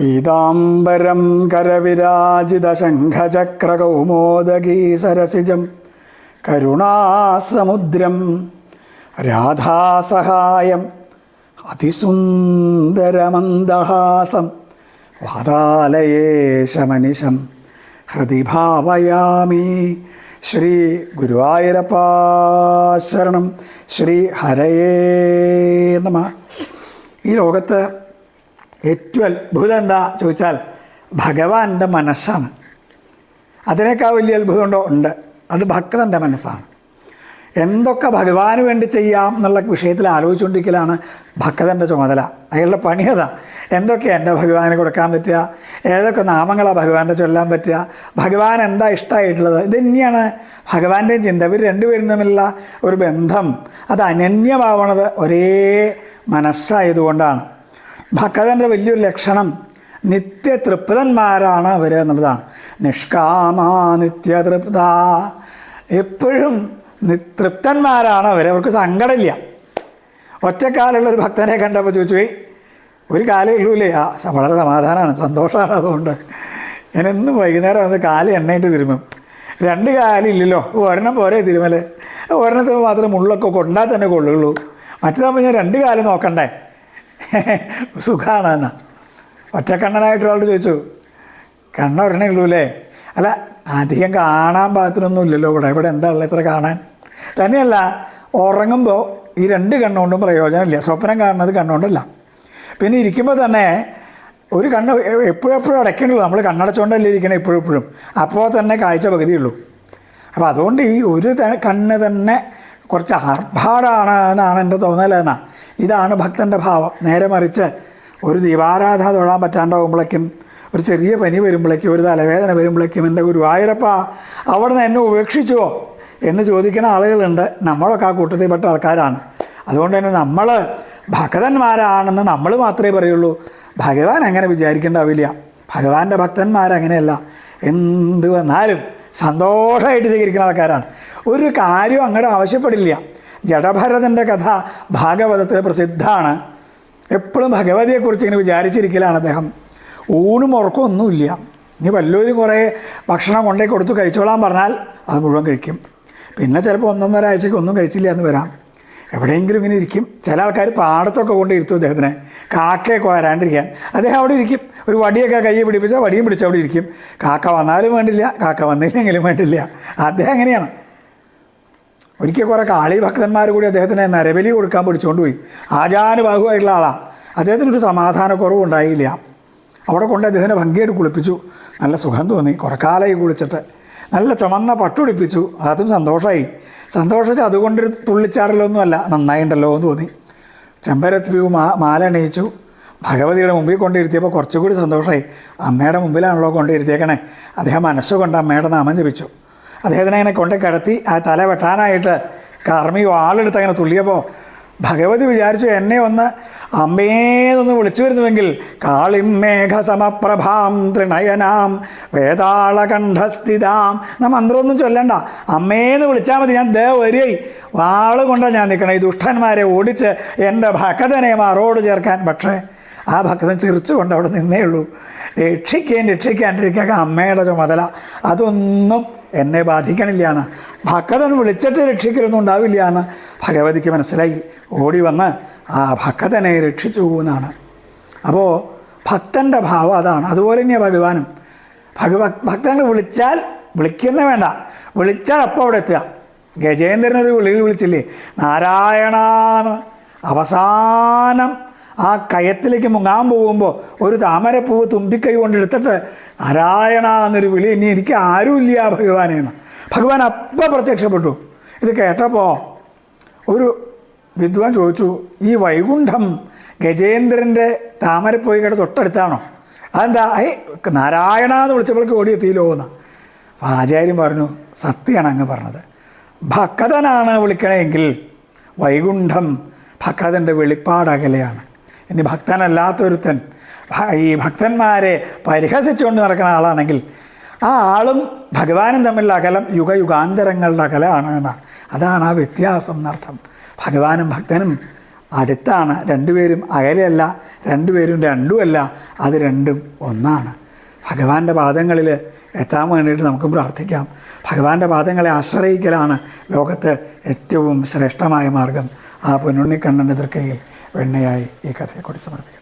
പീതാംബരം കരവിരാജിതശംഖചക്രകൗമോദഗീ സരസിജം കരുണാസമുദ്രം രാധാസഹായം അതിസുന്ദരമന്ദഹാസം വാതാലയേശമനിശം ഹൃദി ഭാവയാമി ശ്രീ ഗുരുവായൂരപ്പാശരണം ശ്രീ ഹരയേ നമ. ഈ ലോകത്ത് ഏറ്റവും അത്ഭുതം എന്താ ചോദിച്ചാൽ ഭഗവാന്റെ മനസ്സാണ്. അതിനേക്കാൾ വലിയ അത്ഭുതം ഉണ്ടോ. അത് ഭക്തന്റെ മനസ്സാണ്. എന്തൊക്കെ ഭഗവാന് വേണ്ടി ചെയ്യാം എന്നുള്ള വിഷയത്തിൽ ആലോചിച്ചുകൊണ്ടിരിക്കലാണ് ഭക്തന്റെ ചുമതല. അയാളുടെ പണി അതാ. എന്തൊക്കെയാണ് എന്റെ ഭഗവാന് കൊടുക്കാൻ പറ്റുക? ഏതൊക്കെ നാമങ്ങളാണ് ഭഗവാന്റെ ചൊല്ലാൻ പറ്റുക? ഭഗവാൻ എന്താ ഇഷ്ടമായിട്ടുള്ളത് ഇത് തന്നെയാണ് ഭഗവാന്റെയും ചിന്ത ഇവർ രണ്ടുപേരും തമ്മിലുള്ള ഒരു ബന്ധം. അത് അനന്യമാവണത് ഒരേ മനസ്സായതുകൊണ്ടാണ്. ഭക്തന്റെ വലിയൊരു ലക്ഷണം നിത്യതൃപ്തന്മാരാണ് അവർ എന്നുള്ളതാണ്. നിഷ്കാമ നിത്യതൃപ്ത. എപ്പോഴും തൃപ്തന്മാരാണ് അവർ അവർക്ക് സങ്കടമില്ല. ഒറ്റക്കാലുള്ള ഒരു ഭക്തനെ കണ്ടപ്പോൾ ചോദിച്ചു ഒരു കാലേ ഉള്ളൂലേ? ആ വളരെ സമാധാനമാണ് സന്തോഷമാണ് അതുകൊണ്ട്. ഞാൻ എന്നും വൈകുന്നേരം വന്ന് കാൽ എണ്ണയിട്ട് തിരുമും. രണ്ട് കാലില്ലല്ലോ. ഒരെണ്ണം പോരെ തിരുമൽ. ഒരെണ്ണത്തിന് മാത്രം മുള്ളൊക്കെ കൊണ്ടാൽ തന്നെ കൊള്ളുള്ളൂ. മറ്റേതാകുമ്പോൾ ഞാൻ രണ്ട് കാൽ നോക്കണ്ടേ? സുഖമാണ് എന്നാ ഒറ്റക്കണ്ണനായിട്ടൊരാളോട് ചോദിച്ചു കണ്ണ ഒരെണ്ണേ ഉള്ളൂല്ലേ അല്ല അധികം കാണാൻ പാകത്തിനൊന്നും ഇല്ലല്ലോ ഇവിടെ. ഇവിടെ എന്താ ഉള്ളത് ഇത്ര കാണാൻ? തന്നെയല്ല ഉറങ്ങുമ്പോൾ ഈ രണ്ട് കണ്ണുകൊണ്ടും പ്രയോജനമില്ല. സ്വപ്നം കാണുന്നത് കണ്ണുകൊണ്ടല്ല. പിന്നെ ഇരിക്കുമ്പോൾ തന്നെ ഒരു കണ്ണ് എപ്പോഴെപ്പോഴും എപ്പോഴും എപ്പോഴും അടയ്ക്കണല്ലോ നമ്മൾ കണ്ണടച്ചുകൊണ്ടല്ലേ ഇരിക്കണേ എപ്പോഴെപ്പോഴും എപ്പോഴും. അപ്പോൾ തന്നെ കാഴ്ച പകുതിയുള്ളൂ. അപ്പോൾ അതുകൊണ്ട് ഈ ഒരു കണ്ണ് തന്നെ കുറച്ച് ആർഭാടാണ് എന്നാണ് എന്റെ തോന്നൽ എന്നാ. ഇതാണ് ഭക്തന്റെ ഭാവം. നേരെ മറിച്ച് ഒരു ദീപാരാധന തൊഴാൻ പറ്റാണ്ടാവുമ്പോഴേക്കും ഒരു ചെറിയ പനി വരുമ്പോഴേക്കും ഒരു തലവേദന വരുമ്പോഴേക്കും എന്റെ ഗുരുവായൂരപ്പ അവിടെ നിന്ന് എന്നെ ഉപേക്ഷിച്ചുവോ? എന്ന് ചോദിക്കുന്ന ആളുകളുണ്ട്. നമ്മളൊക്കെ ആ കൂട്ടത്തിൽപ്പെട്ട ആൾക്കാരാണ്. അതുകൊണ്ട് തന്നെ നമ്മൾ ഭക്തന്മാരാണെന്ന് നമ്മൾ മാത്രമേ പറയുള്ളൂ. ഭഗവാൻ അങ്ങനെ വിചാരിക്കേണ്ടാവില്ല. ഭഗവാന്റെ ഭക്തന്മാരങ്ങനെയല്ല. എന്ത് വന്നാലും സന്തോഷമായിട്ട് സ്വീകരിക്കുന്ന ആൾക്കാരാണ്. ഒരു കാര്യം അങ്ങോട്ട് ആവശ്യപ്പെടില്ല. ജഡഭരതന്റെ കഥ ഭാഗവതത്തിൽ പ്രസിദ്ധമാണ്. എപ്പോഴും ഭഗവതിയെക്കുറിച്ച് ഇങ്ങനെ വിചാരിച്ചിരിക്കലാണ് അദ്ദേഹം. ഊണും ഉറക്കം ഒന്നുമില്ല. ഇനി വല്ലവരും കുറേ ഭക്ഷണം കൊണ്ടേ കൊടുത്തു കഴിച്ചോളാൻ പറഞ്ഞാൽ അത് മുഴുവൻ കഴിക്കും. പിന്നെ ചിലപ്പോൾ ഒന്നൊന്നര ആഴ്ചയ്ക്ക് ഒന്നും കഴിച്ചില്ല എന്ന് വരാം. എവിടെയെങ്കിലും ഇങ്ങനെ ഇരിക്കും. ചില ആൾക്കാർ പാടത്തൊക്കെ കൊണ്ട് ഇരുത്തും അദ്ദേഹത്തിനെ. കാക്കയൊക്കെ വരാണ്ടിരിക്കാൻ അദ്ദേഹം അവിടെ ഇരിക്കും. ഒരു വടിയൊക്കെ കയ്യിൽ പിടിപ്പിച്ചാൽ വടിയും പിടിച്ച് അവിടെ ഇരിക്കും. കാക്ക വന്നാലും വേണ്ടില്ല. കാക്ക വന്നില്ലെങ്കിലും വേണ്ടില്ല. അദ്ദേഹം അങ്ങനെയാണ്. ഒരിക്കൽ കുറേ കാളി ഭക്തന്മാർ കൂടി അദ്ദേഹത്തിന് നരബലി കൊടുക്കാൻ പിടിച്ചുകൊണ്ട് പോയി. ആചാനുബാഹുവായിട്ടുള്ള ആളാണ് അദ്ദേഹത്തിനൊരു സമാധാനക്കുറവ് ഉണ്ടായില്ല. അവിടെ കൊണ്ട് അദ്ദേഹത്തിനെ ഭംഗിയായിട്ട് കുളിപ്പിച്ചു. നല്ല സുഖം തോന്നി. കുറേ കാലമായി കുളിച്ചിട്ട്. നല്ല ചുമന്ന പട്ടുടിപ്പിച്ചു അതും സന്തോഷമായി സന്തോഷിച്ച് അതുകൊണ്ടൊരു തുള്ളിച്ചാടലൊന്നുമല്ല നന്നായിണ്ടല്ലോ എന്ന് തോന്നി. ചെമ്പരത്തി പൂ മാ മാല അണിയിച്ചു. ഭഗവതിയുടെ മുമ്പിൽ കൊണ്ടിരുത്തിയപ്പോൾ കുറച്ചുകൂടി സന്തോഷമായി അമ്മയുടെ മുമ്പിലാണല്ലോ കൊണ്ടിരുത്തിയേക്കണേ. അദ്ദേഹം മനസ്സുകൊണ്ട് അമ്മയുടെ നാമം ജപിച്ചു. അദ്ദേഹത്തിനെ അങ്ങനെ കൊണ്ട് കിടത്തി ആ തല വെട്ടാനായിട്ട് കർമ്മി വാളെടുത്ത് അങ്ങനെ തുള്ളിയപ്പോൾ ഭഗവതി വിചാരിച്ചു എന്നെ ഒന്ന് അമ്മേന്നൊന്ന് വിളിച്ചു വരുന്നുവെങ്കിൽ കാളിമേഘ സമപ്രഭാം ത്രിണയനാം വേതാളകണ്ഠസ്ഥിതാം. നാം മന്ത്രമൊന്നും ചൊല്ലണ്ട. അമ്മേന്ന് വിളിച്ചാൽ മതി ഞാൻ ദേ വരിയായി വാൾ കൊണ്ടാണ് ഞാൻ നിൽക്കണം ഈ ദുഷ്ടന്മാരെ ഓടിച്ച് എന്റെ ഭക്തനെ മാറോട് ചേർക്കാൻ. പക്ഷേ ആ ഭക്തൻ ചിരിച്ചുകൊണ്ട് അവിടെ നിന്നേ ഉള്ളൂ. രക്ഷിക്കുകയും രക്ഷിക്കാണ്ടിരിക്കുക അമ്മയുടെ ചുമതല. അതൊന്നും എന്നെ ബാധിക്കണില്ല എന്ന് ഭക്തൻ വിളിച്ചിട്ട് രക്ഷിക്കലൊന്നും ഉണ്ടാവില്ല എന്ന് ഭഗവതിക്ക് മനസ്സിലായി. ഓടി വന്ന് ആ ഭക്തനെ രക്ഷിച്ചു എന്നാണ്. അപ്പോൾ ഭക്തന്റെ ഭാവം അതാണ്. അതുപോലെ തന്നെയാണ് ഭഗവാനും. ഭഗവ ഭക്തനെ വിളിച്ചാൽ വിളിക്കുന്നേ വേണ്ട. വിളിച്ചാൽ അപ്പോൾ അവിടെ എത്തുക. ഗജേന്ദ്രനൊരു വിളിയിൽ വിളിച്ചില്ലേ? നാരായണാന്ന്. അവസാനം ആ കയത്തിലേക്ക് മുങ്ങാൻ പോകുമ്പോൾ ഒരു താമരപ്പൂവ് തുമ്പിക്കൈ കൊണ്ട് എടുത്തിട്ട് നാരായണ എന്നൊരു വിളി ഇനി എനിക്ക് ആരുമില്ല ഭഗവാനെ എന്ന്. ഭഗവാൻ അപ്പം പ്രത്യക്ഷപ്പെട്ടു. ഇത് കേട്ടപ്പോൾ ഒരു വിദ്വാൻ ചോദിച്ചു ഈ വൈകുണ്ഠം ഗജേന്ദ്രന്റെ താമരപ്പോയിക്കടെ തൊട്ടടുത്താണോ? അതെന്താ? ഐ നാരായണ എന്ന് വിളിച്ചപ്പോഴേക്ക് ഓടിയെത്തിയില്ലോ എന്ന്. അപ്പോൾ ആചാര്യം പറഞ്ഞു സത്യമാണ് അങ്ങ് പറഞ്ഞത്. ഭക്തനാണ് വിളിക്കണമെങ്കിൽ വൈകുണ്ഠം ഭക്തന്റെ വെളിപ്പാടകലെയാണ് ഇനി ഭക്തനല്ലാത്തൊരുത്തൻ. ഈ ഭക്തന്മാരെ പരിഹസിച്ചുകൊണ്ട് നടക്കുന്ന ആളാണെങ്കിൽ ആ ആളും ഭഗവാനും തമ്മിലുള്ള അകലം യുഗയുഗാന്തരങ്ങളുടെ അകലമാണ് എന്നാണ് അതാണ് ആ വ്യത്യാസം എന്നർത്ഥം. ഭഗവാനും ഭക്തനും അടുത്താണ്. രണ്ടുപേരും അകലെയല്ല രണ്ടുപേരും രണ്ടുമല്ല അത് രണ്ടും ഒന്നാണ്. ഭഗവാന്റെ പാദങ്ങളിൽ എത്താൻ വേണ്ടിയിട്ട് നമുക്ക് പ്രാർത്ഥിക്കാം. ഭഗവാന്റെ പാദങ്ങളെ ആശ്രയിക്കലാണ് ലോകത്ത് ഏറ്റവും ശ്രേഷ്ഠമായ മാർഗം ആ പൊന്നുണ്ണിക്കണ്ണന്റെ തൃക്കയിൽ. വെണ്ണയായി ഈ കഥയെക്കൂടി സമർപ്പിക്കാം